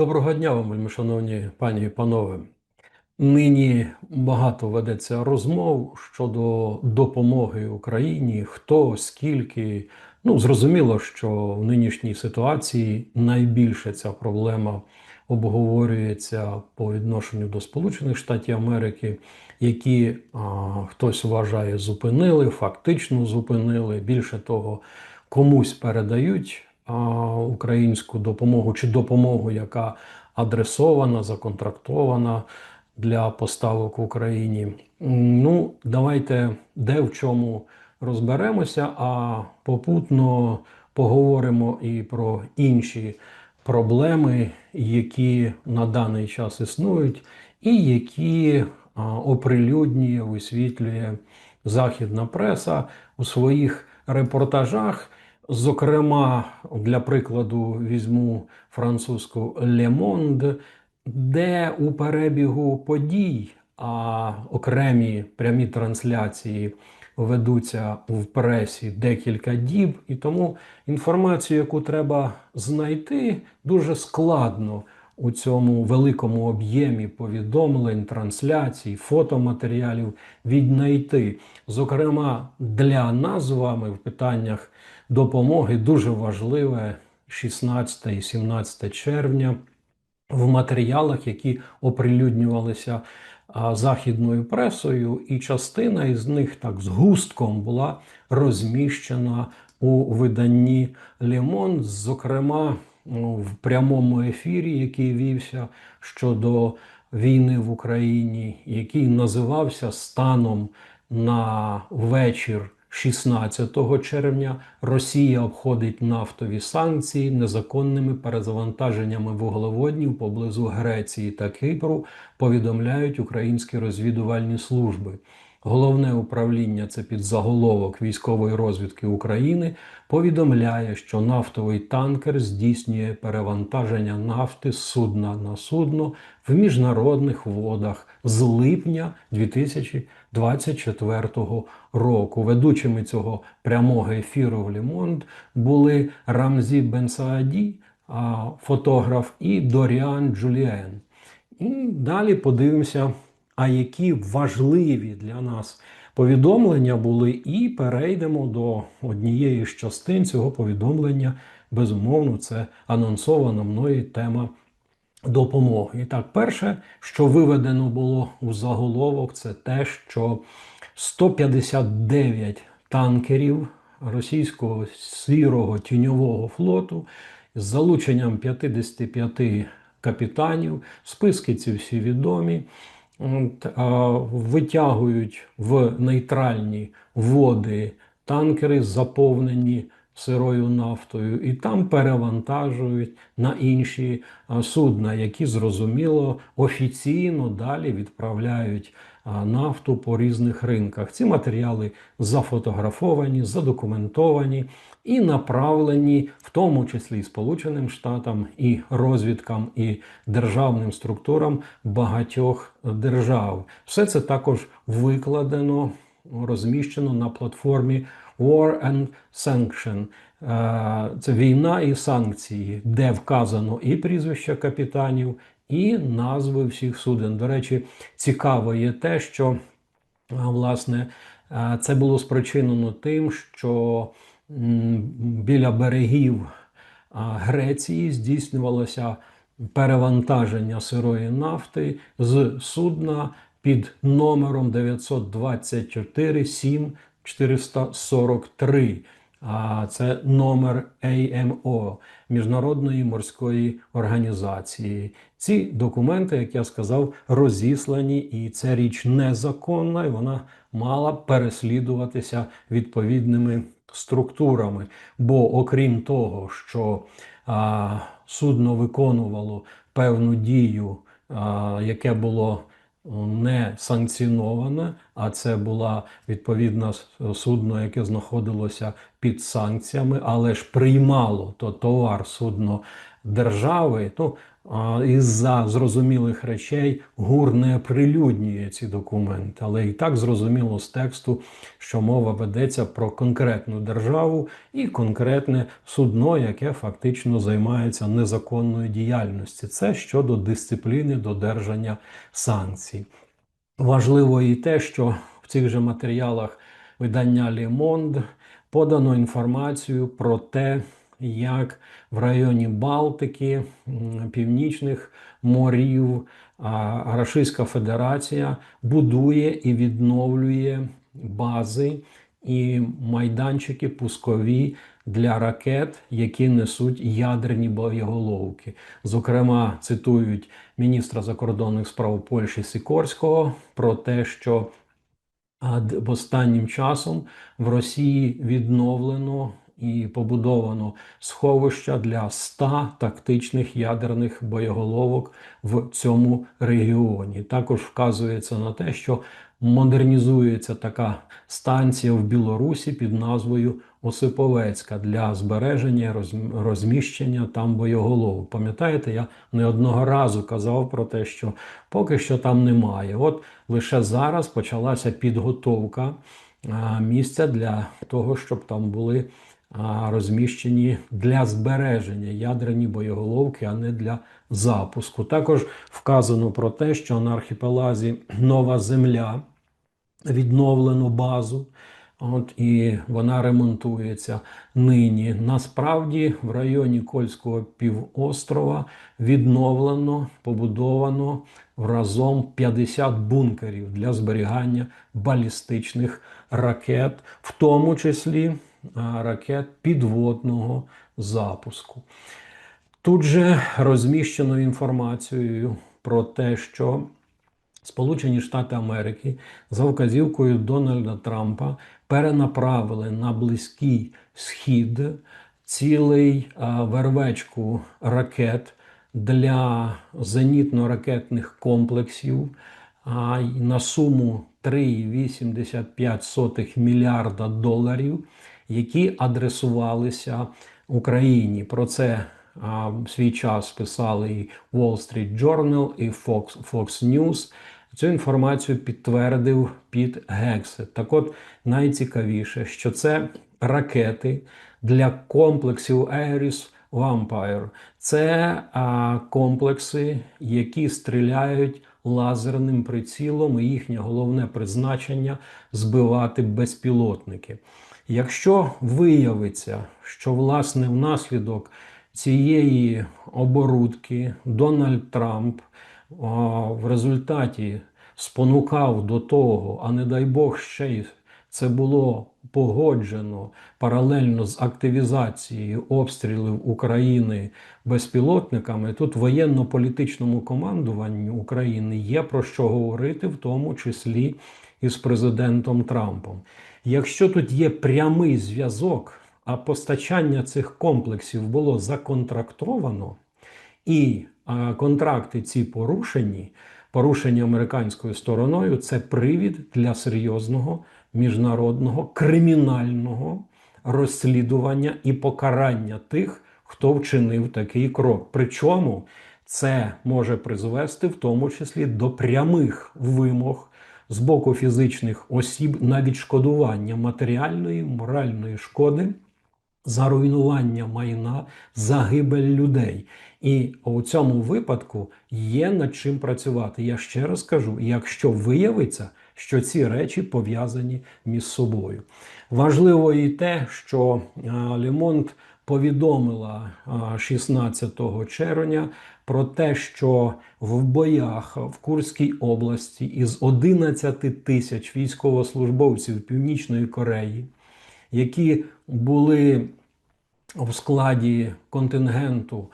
Доброго дня вам, шановні пані і панове. Нині багато ведеться розмов щодо допомоги Україні, хто, скільки. Ну, зрозуміло, що в нинішній ситуації найбільше ця проблема обговорюється по відношенню до Сполучених Штатів Америки, які а, хтось вважає зупинили, фактично зупинили. Більше того, комусь передають українську допомогу чи допомогу, яка адресована, законтрактована для поставок в Україні. Ну, давайте де в чому розберемося, а попутно поговоримо і про інші проблеми, які на даний час існують, і які оприлюднює, висвітлює західна преса у своїх репортажах. Зокрема, для прикладу візьму французьку Le Monde, де у перебігу подій, а окремі прямі трансляції ведуться в пресі декілька діб, і тому інформацію, яку треба знайти, дуже складно у цьому великому об'ємі повідомлень, трансляцій, фотоматеріалів віднайти. Зокрема, для нас з вами в питаннях допомоги дуже важливе 16 і 17 червня в матеріалах, які оприлюднювалися західною пресою, і частина із них так з густком була розміщена у виданні Лімон, зокрема в прямому ефірі, який вівся щодо війни в Україні, який називався станом на вечір 16 червня Росія обходить нафтові санкції незаконними перезавантаженнями вуглеводнів поблизу Греції та Кипру, повідомляють українські розвідувальні служби. Головне управління це під заголовок військової розвідки України повідомляє, що нафтовий танкер здійснює перевантаження нафти з судна на судно в міжнародних водах з липня 2024 року. Ведучими цього прямого ефіру в Лімонд були Рамзі Бенсааді, фотограф, і Доріан Джуліен. І далі подивимося, а які важливі для нас повідомлення були, і перейдемо до однієї з частин цього повідомлення. Безумовно, це анонсована мною тема допомоги. І так, перше, що виведено було у заголовок, це те, що 159 танкерів російського сірого тіньового флоту з залученням 55 капітанів, списки ці всі відомі. Витягують в нейтральні води танкери, заповнені сирою нафтою, і там перевантажують на інші судна, які зрозуміло офіційно далі відправляють нафту по різних ринках. Ці матеріали зафотографовані, задокументовані і направлені, в тому числі і Сполученим Штатам, і розвідкам, і державним структурам багатьох держав. Все це також викладено, розміщено на платформі War and Sanction. Е, Це війна і санкції, де вказано і прізвища капітанів, і назви всіх суден. До речі, цікаво є те, що власне е, це було спричинено тим, що біля берегів Греції здійснювалося перевантаження сирої нафти з судна під номером 924 7 443. А це номер AMO Міжнародної морської організації. Ці документи, як я сказав, розіслані, і це річ незаконна, і вона мала переслідуватися відповідними структурами. Бо, окрім того, що а, судно виконувало певну дію, а, яке було не санкціонована, а це була відповідна судно, яке знаходилося під санкціями, але ж приймало то товар судно держави. Ну, із-за зрозумілих речей ГУР не оприлюднює ці документи, але і так зрозуміло з тексту, що мова ведеться про конкретну державу і конкретне судно, яке фактично займається незаконною діяльністю. Це щодо дисципліни додержання санкцій. Важливо і те, що в цих же матеріалах видання Monde подано інформацію про те, як в районі Балтики, північних морів а, Російська Федерація будує і відновлює бази і майданчики пускові для ракет, які несуть ядерні боєголовки. Зокрема, цитують міністра закордонних справ Польщі Сікорського про те, що останнім часом в Росії відновлено і побудовано сховища для 100 тактичних ядерних боєголовок в цьому регіоні. Також вказується на те, що модернізується така станція в Білорусі під назвою Осиповецька для збереження розміщення там боєголовок. Пам'ятаєте, я не одного разу казав про те, що поки що там немає. От лише зараз почалася підготовка місця для того, щоб там були розміщені для збереження ядерні боєголовки, а не для запуску. Також вказано про те, що на архіпелазі Нова Земля відновлено базу. От і вона ремонтується нині. Насправді в районі Кольського півострова відновлено, побудовано разом 50 бункерів для зберігання балістичних ракет, в тому числі ракет підводного запуску. Тут же розміщено інформацією про те, що Сполучені Штати Америки за вказівкою Дональда Трампа перенаправили на Близький Схід цілий вервечку ракет для зенітно-ракетних комплексів на суму 3,85 мільярда доларів, які адресувалися Україні. Про це а, в свій час писали і Wall Street Journal, і Fox, Fox News. Цю інформацію підтвердив Піт Гексет. Так от найцікавіше, що це ракети для комплексів Aeris Vampire. Це а, комплекси, які стріляють лазерним прицілом, і їхнє головне призначення збивати безпілотники. Якщо виявиться, що власне внаслідок цієї оборудки Дональд Трамп а, в результаті спонукав до того, а не дай Бог ще й це було погоджено паралельно з активізацією обстрілів України безпілотниками. Тут воєнно-політичному командуванню України є про що говорити, в тому числі із президентом Трампом. Якщо тут є прямий зв'язок, а постачання цих комплексів було законтрактовано, і контракти ці порушені, порушені американською стороною, це привід для серйозного міжнародного кримінального розслідування і покарання тих, хто вчинив такий крок. Причому це може призвести в тому числі до прямих вимог з боку фізичних осіб на відшкодування матеріальної моральної шкоди за руйнування майна, загибель людей. І у цьому випадку є над чим працювати. Я ще раз кажу: якщо виявиться, що ці речі пов'язані між собою. Важливо і те, що Лемонт повідомила 16 червня про те, що в боях в Курській області із 11 тисяч військовослужбовців Північної Кореї, які були в складі контингенту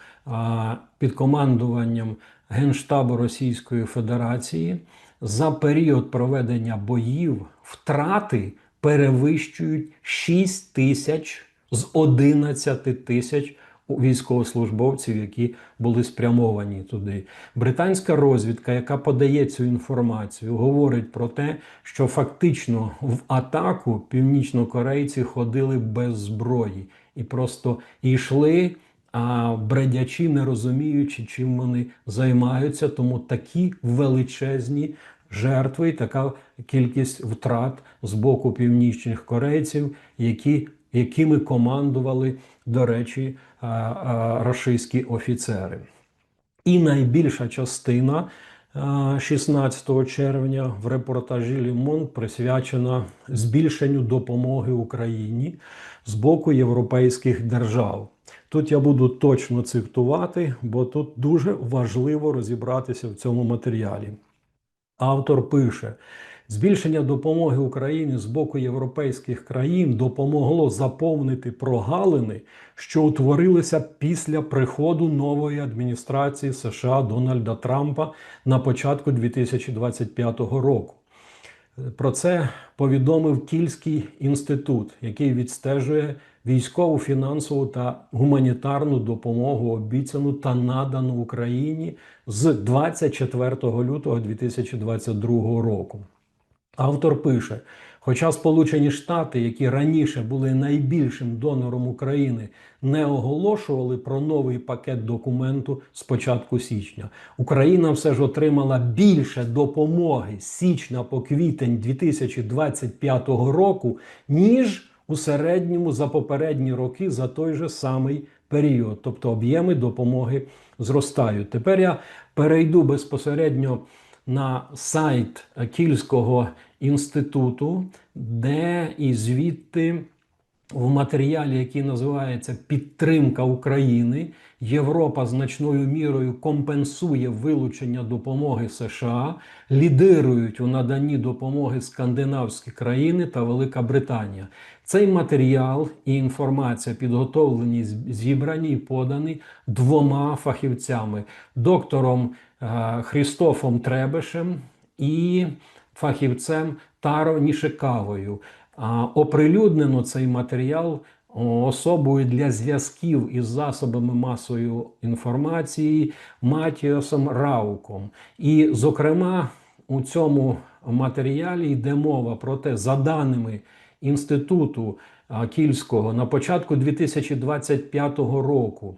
під командуванням Генштабу Російської Федерації за період проведення боїв втрати перевищують 6 тисяч з 11 тисяч військовослужбовців, які були спрямовані туди. Британська розвідка, яка подає цю інформацію, говорить про те, що фактично в атаку північнокорейці ходили без зброї і просто йшли а бредячі, не розуміючи, чим вони займаються, тому такі величезні жертви і така кількість втрат з боку північних корейців, які, якими командували, до речі, рашистські офіцери. І найбільша частина 16 червня в репортажі Лімон присвячена збільшенню допомоги Україні з боку європейських держав. Тут я буду точно цитувати, бо тут дуже важливо розібратися в цьому матеріалі. Автор пише: збільшення допомоги Україні з боку європейських країн допомогло заповнити прогалини, що утворилися після приходу нової адміністрації США Дональда Трампа на початку 2025 року. Про це повідомив Кільський інститут, який відстежує військову, фінансову та гуманітарну допомогу, обіцяну та надану Україні з 24 лютого 2022 року. Автор пише: хоча Сполучені Штати, які раніше були найбільшим донором України, не оголошували про новий пакет документу з початку січня, Україна все ж отримала більше допомоги з січня по квітень 2025 року, ніж у середньому за попередні роки за той же самий період, тобто об'єми допомоги зростають. Тепер я перейду безпосередньо на сайт Кільського інституту, де і звідти в матеріалі, який називається Підтримка України, Європа значною мірою компенсує вилучення допомоги США, лідирують у наданні допомоги скандинавські країни та Велика Британія. Цей матеріал і інформація підготовлені, зібрані і подані двома фахівцями: доктором е, Христофом Требешем і фахівцем Таро Нішикавою. Оприлюднено цей матеріал особою для зв'язків із засобами масової інформації Матіосом Рауком. І, зокрема, у цьому матеріалі йде мова про те, за даними інституту Кільського на початку 2025 року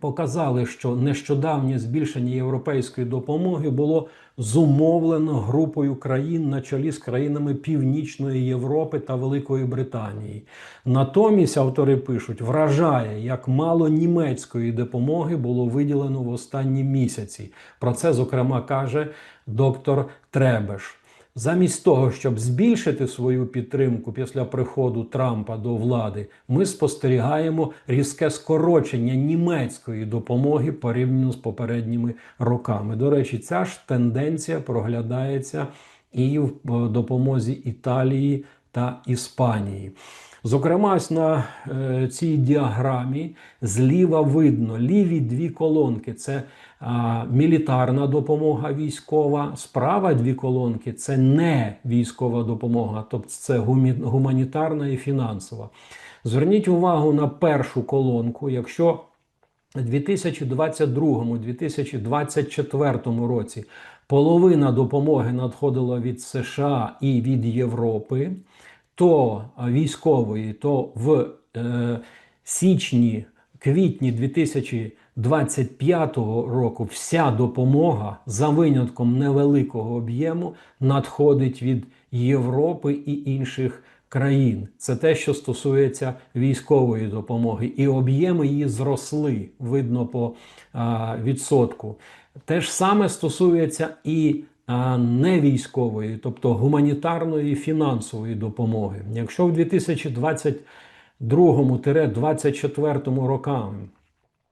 показали, що нещодавнє збільшення європейської допомоги було зумовлено групою країн на чолі з країнами Північної Європи та Великої Британії. Натомість автори пишуть, вражає, як мало німецької допомоги було виділено в останні місяці. Про це зокрема каже доктор Требеш. Замість того, щоб збільшити свою підтримку після приходу Трампа до влади, ми спостерігаємо різке скорочення німецької допомоги порівняно з попередніми роками. До речі, ця ж тенденція проглядається і в е, допомозі Італії та Іспанії. Зокрема, на е, цій діаграмі зліва видно ліві дві колонки це мілітарна допомога військова, справа дві колонки це не військова допомога, тобто це гуманітарна і фінансова. Зверніть увагу на першу колонку, якщо у 2022-2024 році половина допомоги надходила від США і від Європи то військової, то в е, січні, квітні 2025 року вся допомога за винятком невеликого об'єму надходить від Європи і інших країн. Це те, що стосується військової допомоги, і об'єми її зросли, видно по а, відсотку. Те ж саме стосується і не військової, тобто гуманітарної фінансової допомоги. Якщо в 2022-2024 рокам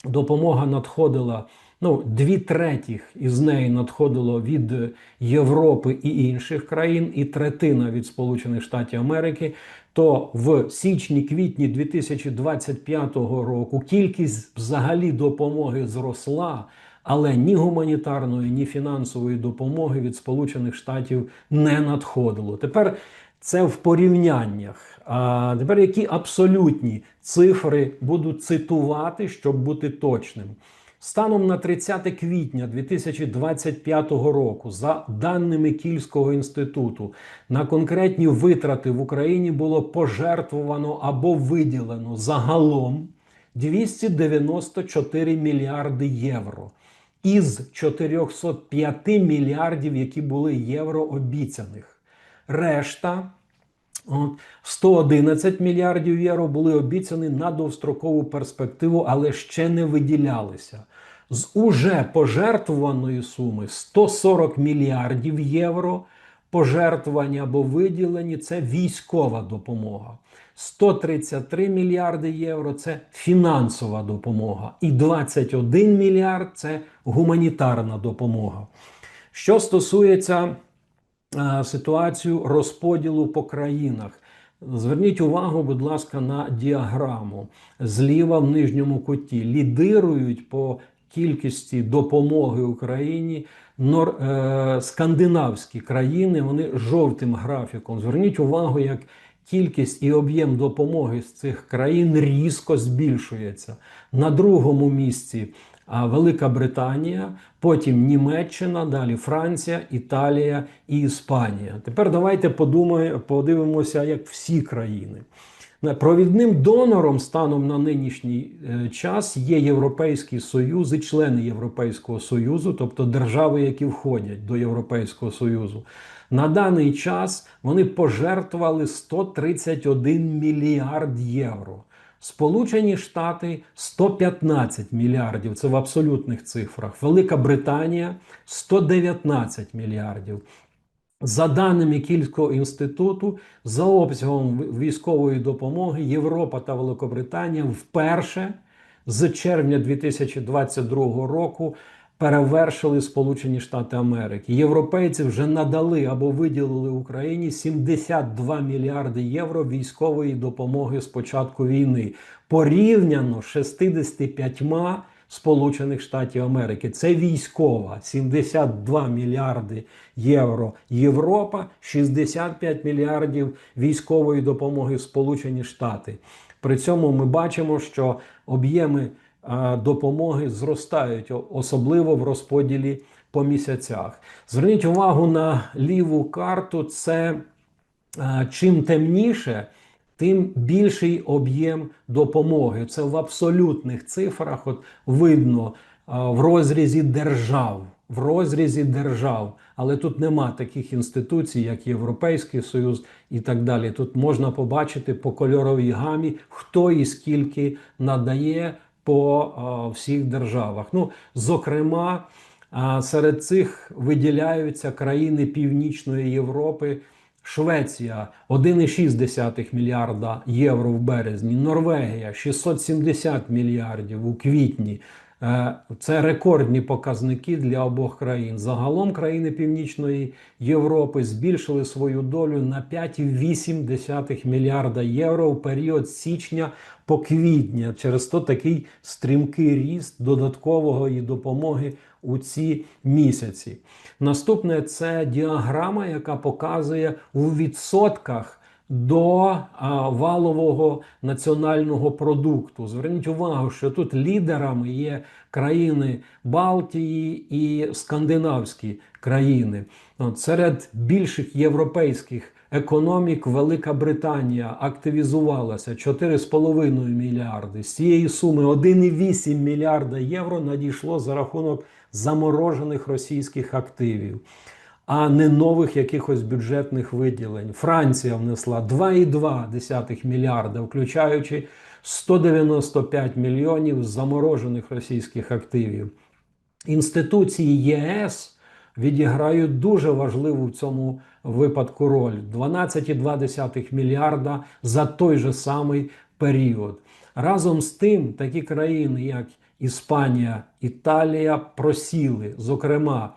допомога надходила, ну, дві третіх із неї надходило від Європи і інших країн, і третина від Сполучених Штатів Америки, то в січні-квітні 2025 року кількість взагалі допомоги зросла але ні гуманітарної, ні фінансової допомоги від Сполучених Штатів не надходило. Тепер це в порівняннях. А тепер які абсолютні цифри буду цитувати, щоб бути точним. Станом на 30 квітня 2025 року, за даними Кільського інституту, на конкретні витрати в Україні було пожертвовано або виділено загалом 294 мільярди євро із 405 мільярдів, які були євро обіцяних. Решта От, 111 мільярдів євро були обіцяні на довстрокову перспективу, але ще не виділялися. З уже пожертвуваної суми 140 мільярдів євро пожертвування або виділені це військова допомога. 133 мільярди євро це фінансова допомога. І 21 мільярд це гуманітарна допомога. Що стосується ситуацію розподілу по країнах. Зверніть увагу, будь ласка, на діаграму. Зліва в нижньому куті лідирують по кількості допомоги Україні нор, е, скандинавські країни. Вони жовтим графіком. Зверніть увагу, як кількість і об'єм допомоги з цих країн різко збільшується. На другому місці Велика Британія, потім Німеччина, далі Франція, Італія і Іспанія. Тепер давайте подумаємо, подивимося, як всі країни. Провідним донором станом на нинішній е, час є Європейський Союз і члени Європейського Союзу, тобто держави, які входять до Європейського Союзу. На даний час вони пожертвували 131 мільярд євро. Сполучені Штати 115 мільярдів. Це в абсолютних цифрах. Велика Британія 119 мільярдів. За даними Кільського інституту, за обсягом військової допомоги Європа та Великобританія вперше з червня 2022 року перевершили Сполучені Штати Америки. Європейці вже надали або виділили Україні 72 мільярди євро військової допомоги з початку війни порівняно з 65 Сполучених Штатів Америки. Це військова 72 мільярди євро. Європа 65 мільярдів військової допомоги Сполучені Штати. При цьому ми бачимо, що об'єми допомоги зростають, особливо в розподілі по місяцях. Зверніть увагу на ліву карту. Це чим темніше. Тим більший об'єм допомоги. Це в абсолютних цифрах от видно в розрізі держав. В розрізі держав, але тут нема таких інституцій, як Європейський Союз і так далі. Тут можна побачити по кольоровій гамі, хто і скільки надає по всіх державах. Ну, зокрема, серед цих виділяються країни Північної Європи. Швеція 1,6 мільярда євро в березні, Норвегія 670 мільярдів у квітні. Е, це рекордні показники для обох країн. Загалом країни Північної Європи збільшили свою долю на 5,8 мільярда євро у період січня по квітня. Через то такий стрімкий ріст додаткової допомоги у ці місяці. Наступне це діаграма, яка показує у відсотках до а, валового національного продукту. Зверніть увагу, що тут лідерами є країни Балтії і скандинавські країни. От, Серед більших європейських економік Велика Британія активізувалася 4,5 мільярди. З цієї суми 1,8 мільярда євро надійшло за рахунок заморожених російських активів а не нових якихось бюджетних виділень. Франція внесла 2,2 мільярда, включаючи 195 мільйонів заморожених російських активів. Інституції ЄС відіграють дуже важливу в цьому випадку роль: 12,2 мільярда за той же самий період. Разом з тим, такі країни, як Іспанія, Італія, просіли, зокрема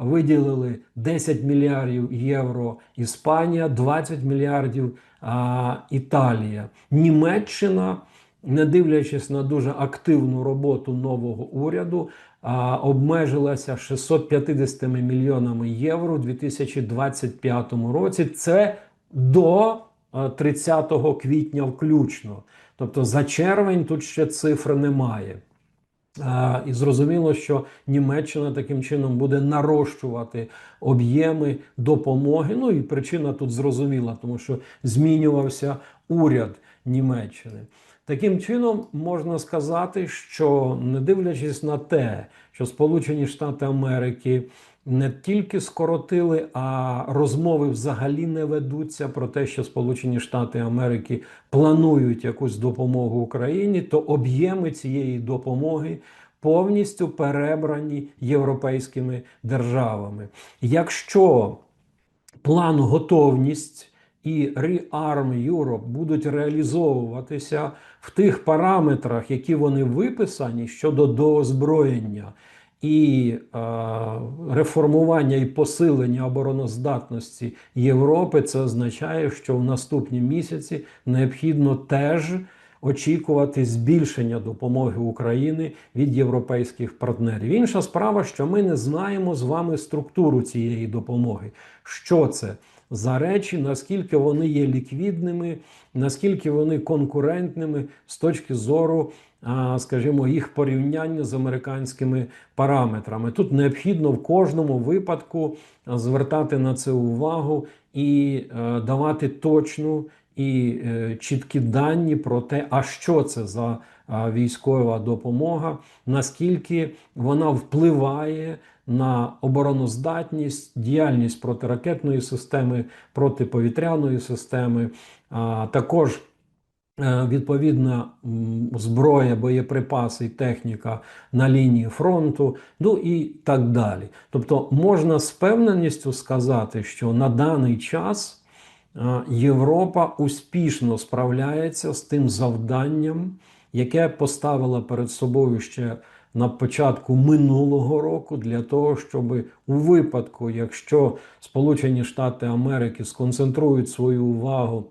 виділили 10 мільярдів євро Іспанія, 20 мільярдів а, Італія. Німеччина, не дивлячись на дуже активну роботу нового уряду, а, обмежилася 650 мільйонами євро у 2025 році. Це до 30 квітня включно. Тобто за червень тут ще цифри немає. І зрозуміло, що Німеччина таким чином буде нарощувати об'єми допомоги. Ну і причина тут зрозуміла, тому що змінювався уряд Німеччини. Таким чином можна сказати, що не дивлячись на те, що Сполучені Штати Америки не тільки скоротили, а розмови взагалі не ведуться про те, що Сполучені Штати Америки планують якусь допомогу Україні, то об'єми цієї допомоги повністю перебрані європейськими державами. Якщо план готовність і Rearm Europe будуть реалізовуватися в тих параметрах, які вони виписані щодо доозброєння і е, реформування і посилення обороноздатності Європи, це означає, що в наступні місяці необхідно теж очікувати збільшення допомоги України від європейських партнерів. Інша справа, що ми не знаємо з вами структуру цієї допомоги. Що це? За речі, наскільки вони є ліквідними, наскільки вони конкурентними з точки зору, скажімо, їх порівняння з американськими параметрами. Тут необхідно в кожному випадку звертати на це увагу і е, давати точну і е, чіткі дані про те, а що це за військова допомога, наскільки вона впливає на обороноздатність, діяльність протиракетної системи, протиповітряної системи, а також відповідна зброя, боєприпаси техніка на лінії фронту, ну і так далі. Тобто можна з певненістю сказати, що на даний час. Е, Європа успішно справляється з тим завданням, яке поставила перед собою ще на початку минулого року, для того, щоб у випадку, якщо Сполучені Штати Америки сконцентрують свою увагу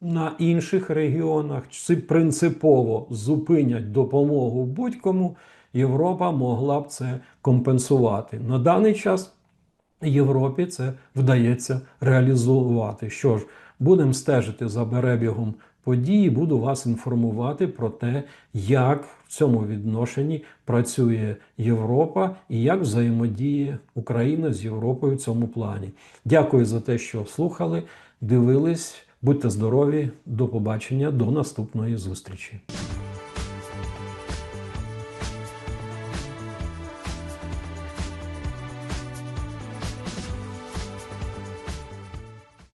на інших регіонах, чи принципово зупинять допомогу будь-кому, Європа могла б це компенсувати на даний час. Європі це вдається реалізувати. Що ж, будемо стежити за перебігом події, буду вас інформувати про те, як в цьому відношенні працює Європа і як взаємодіє Україна з Європою в цьому плані. Дякую за те, що слухали, дивились. Будьте здорові, до побачення, до наступної зустрічі.